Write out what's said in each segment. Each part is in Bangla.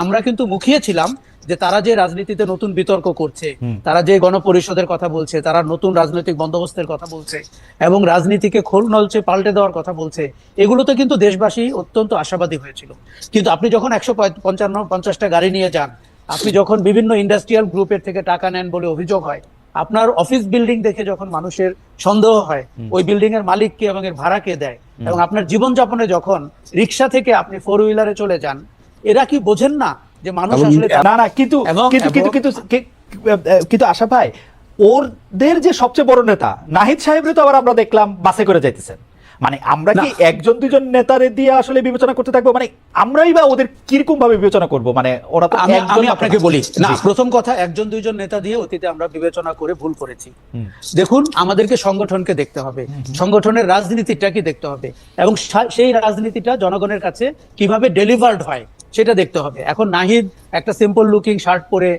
আমরা কিন্তু মুখিয়েছিলাম যে তারা যে রাজনীতিতে নতুন বিতর্ক করছে তারা যে গণপরিষদের কথা বলছে তারা নতুন রাজনৈতিক বন্দোবস্তের কথা বলছে এবং রাজনীতিকে খোল নলচে পাল্টে দেওয়ার কথা বলছে এগুলোতে কিন্তু দেশবাসী অত্যন্ত আশাবাদী হয়েছিল। কিন্তু আপনি যখন একশো পঞ্চান্ন পঞ্চাশটা গাড়ি নিয়ে যান আপনি যখন বিভিন্ন ইন্ডাস্ট্রিয়াল গ্রুপের থেকে টাকা নেন বলে অভিযোগ হয় আপনার অফিস বিল্ডিং দেখে যখন মানুষের সন্দেহ হয় ওই বিল্ডিং এর মালিক কে এবং এর ভাড়া কে দেয় এবং আপনার জীবনযাপনে যখন রিক্সা থেকে আপনি ফোর হুইলারে চলে যান এরা কি বোঝেন না যে মানুষ আসলে না না কিন্তু কিন্তু কিন্তু কিন্তু কিন্তু আশা ভাই ওদের যে সবচেয়ে বড় নেতা নাহিদ সাহেবরে তো আবার আমরা দেখলাম বাসে করে যাইতেছেন। মানে আমরা কি একজন দুজন নেতারে দিয়ে আসলে বিবেচনা করতে থাকব? মানে আমরাই বা ওদের কীরকম ভাবে বিবেচনা করব? মানে ওরা তো আমি আমি আপনাকে বলি না প্রথম কথা একজন দুইজন নেতা দিয়ে অতীতে আমরা বিবেচনা করে ভুল করেছি। দেখুন আমাদেরকে সংগঠনকে দেখতে হবে। সংগঠনের রাজনীতিটা কি দেখতে হবে। এবং সেই রাজনীতিটা জনগণের কাছে কীভাবে ডেলিভার্ড হয় সেটা দেখতে হবে। এখন নাহিদ একটা সিম্পল লুকিং শার্ট পরে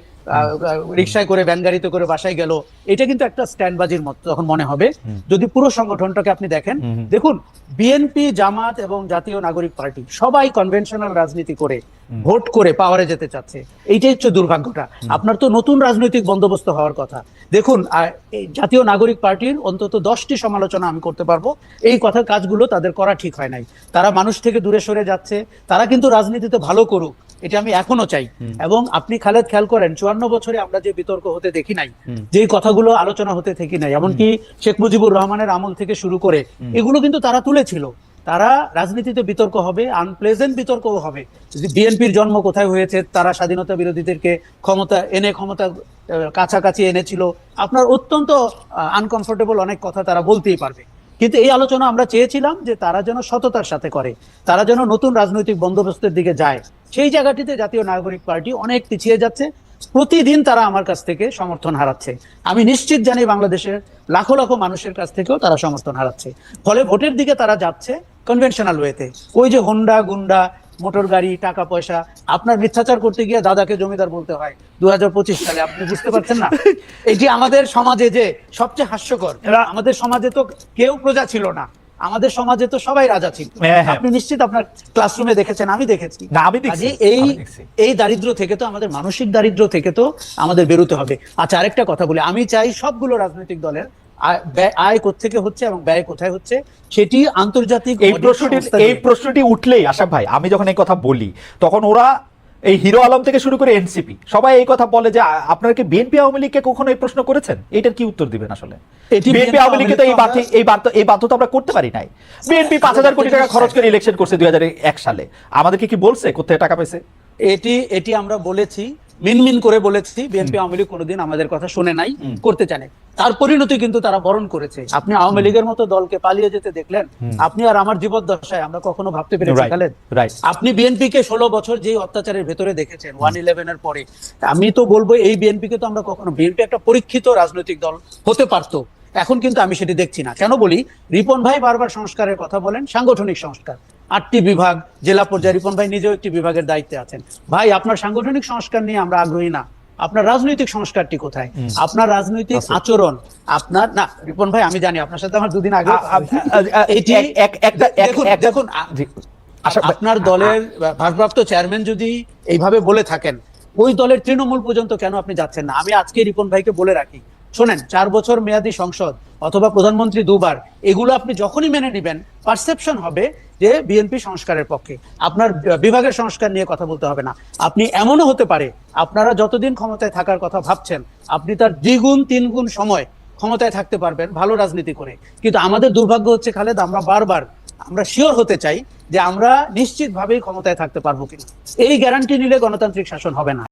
রিক্সায় করে ভ্যান গাড়িতে করে বাসায় গেল এটা কিন্তু একটা স্ট্যান্ডবাজির মতো তখন মনে হবে। যদি পুরো সংগঠনটাকে আপনি দেখেন। দেখুন বিএনপি জামাত এবং জাতীয় নাগরিক পার্টি সবাই কনভেনশনাল রাজনীতি করে ভোট করে পাওয়ারে যেতে চাচ্ছে। এইটাই হচ্ছে দুর্ভাগ্যটা। আপনার তো নতুন রাজনৈতিক বন্দোবস্ত হওয়ার কথা। দেখুন জাতীয় নাগরিক পার্টির অন্তত দশটি সমালোচনা আমি করতে পারব। এই কথার কাজগুলো তাদের করা ঠিক হয় নাই। তারা মানুষ থেকে দূরে সরে যাচ্ছে। তারা কিন্তু রাজনীতিতে ভালো করুক এটা আমি এখনও চাই। এবং আপনি খালেদ খেয়াল করেন চুয়ান্ন বছরে আমরা যে বিতর্ক হতে দেখি নাই যে কথাগুলো আলোচনা হতে দেখি নাই এমনকি শেখ মুজিবুর রহমানের আমল থেকে শুরু করে এগুলো কিন্তু তারা তুলেছিল। তারা রাজনীতিতে বিতর্ক হবে আনপ্লেজেন্ট বিতর্কও হবে। বিএনপির জন্ম কোথায় হয়েছে, তারা স্বাধীনতা বিরোধীদেরকে ক্ষমতা, এনে ক্ষমতা কাছাকাছি এনেছিল, আপনার অত্যন্ত আনকমফোর্টেবল অনেক কথা তারা বলতেই পারবে। কিন্তু এই আলোচনা আমরা চেয়েছিলাম যে তারা যেন সততার সাথে করে, তারা যেন নতুন রাজনৈতিক বন্দোবস্তের দিকে যায়। সেই জায়গাটিতে জাতীয় নাগরিক পার্টি অনেক পিছিয়ে যাচ্ছে, প্রতিদিন তারা আমার কাছ থেকে সমর্থন হারাচ্ছে। আমি নিশ্চিত জানি বাংলাদেশের লাখো লাখো মানুষের কাছ থেকেও তারা সমর্থন হারাচ্ছে। ফলে ভোটের দিকে তারা যাচ্ছে কনভেনশনাল ওয়েতে ওই যে হোন্ডা গুন্ডা মোটর গাড়ি টাকা পয়সা আপনার মিথ্যাচার করতে গিয়ে দাদাকে জমিদার বলতে হয়। দু সালে আপনি বুঝতে পারছেন না? এটি আমাদের সমাজে যে সবচেয়ে হাস্যকর আমাদের সমাজে তো কেউ প্রজা ছিল না। আমাদের সমাজে তো সবাই রাজা ছিল। হ্যাঁ, হ্যাঁ। আপনি নিশ্চিত আপনার ক্লাসরুমে দেখেছেন আমি দেখেছি। এই এই দারিদ্র থেকে তো আমাদের মানসিক দারিদ্র থেকে তো আমাদের বেরোতে হবে। আচ্ছা আরেকটা কথা বলি। আমি চাই সবগুলো রাজনৈতিক দলের আয়- কোথেকে হচ্ছে এবং ব্যয় কোথায় হচ্ছে সেটি আন্তর্জাতিক এই প্রশ্নটি এই প্রশ্নটি উঠলেই আশা ভাই আমি যখন এই কথা বলি তখন ওরা এই হিরো আলম থেকে শুরু করে এনসিপি সবাই এই কথা বলে যে আপনারা কি বিএনপি আওয়ামী লীগকে কখনো এই প্রশ্ন করেছেন? এটার কি উত্তর দিবেন আসলে? বিএনপি আওয়ামী লীগকে তো এই বাধ্য এই বাধ্য এই বাধ্য তো আমরা করতে পারি নাই। বিএনপি পাঁচ হাজার কোটি টাকা খরচ করে ইলেকশন করছে দুই এক সালে। আমাদেরকে কি বলছে? কোথায় টাকা পেয়েছে এটি এটি আমরা বলেছি মিনমিন করে বলেছি বিএনপি আওয়ামী লীগ কোনোদিন আমাদের কথা শুনে নাই করতে জানে তার পরিণতি কিন্তু তারা বরণ করেছে। আপনি আওয়ামী লীগের মতো দলকে পালিয়ে যেতে দেখলেন আপনি আর আমার জীবন দশায় আমরা কখনো ভাবতে পেরেছি Right, খালেদ। আপনি বিএনপি কে ষোলো বছর যে অত্যাচারের ভেতরে দেখেছেন ওয়ান ইলেভেন এর পরে আমি তো বলব এই বিএনপি কে তো আমরা কখনো বিএনপি একটা পরীক্ষিত রাজনৈতিক দল হতে পারতো। এখন কিন্তু আমি সেটি দেখছি না। কেন বলি? রিপন ভাই বারবার সংস্কারের কথা বলেন সাংগঠনিক সংস্কার। আটটি বিভাগ জেলা পর্যায়ে রিপন ভাই নিজেও একটি বিভাগের দায়িত্বে আছেন। ভাই আপনার সাংগঠনিক সংস্কার নিয়ে আমরা আগ্রহী না। আপনার রাজনৈতিক সংস্কারটি কোথায়? আপনার রাজনৈতিক আচরণ আপনার না রিপন ভাই আমি জানি আপনার সাথে আমার দুদিন আগে এটি এক- এক- একটা দেখুন আপনার দলের ভারপ্রাপ্ত চেয়ারম্যান যদি এইভাবে বলে থাকেন ওই দলের তৃণমূল পর্যন্ত কেন আপনি যাচ্ছেন না? আমি আজকে রিপন ভাইকে বলে রাখি শোনেন, চার বছর মেয়াদী সংসদ অথবা প্রধানমন্ত্রী দুবার, এগুলো আপনি যখনই মেনে নেবেন পারসেপশন হবে যে বিএনপি সংস্কারের পক্ষে। আপনার বিভাগের সংস্কার নিয়ে কথা বলতে হবে না। আপনি এমনও হতে পারে, আপনারা যতদিন ক্ষমতায় থাকার কথা ভাবছেন, আপনি তার দ্বিগুণ, তিনগুণ সময় ক্ষমতায় থাকতে পারবেন ভালো রাজনীতি করে। কিন্তু আমাদের দুর্ভাগ্য হচ্ছে খালেদ, আমরা বারবার, আমরা শিওর হতে চাই যে আমরা নিশ্চিতভাবেই ক্ষমতায় থাকতে পারব কিনা। এই গ্যারান্টি নিলে গণতান্ত্রিক শাসন হবে না।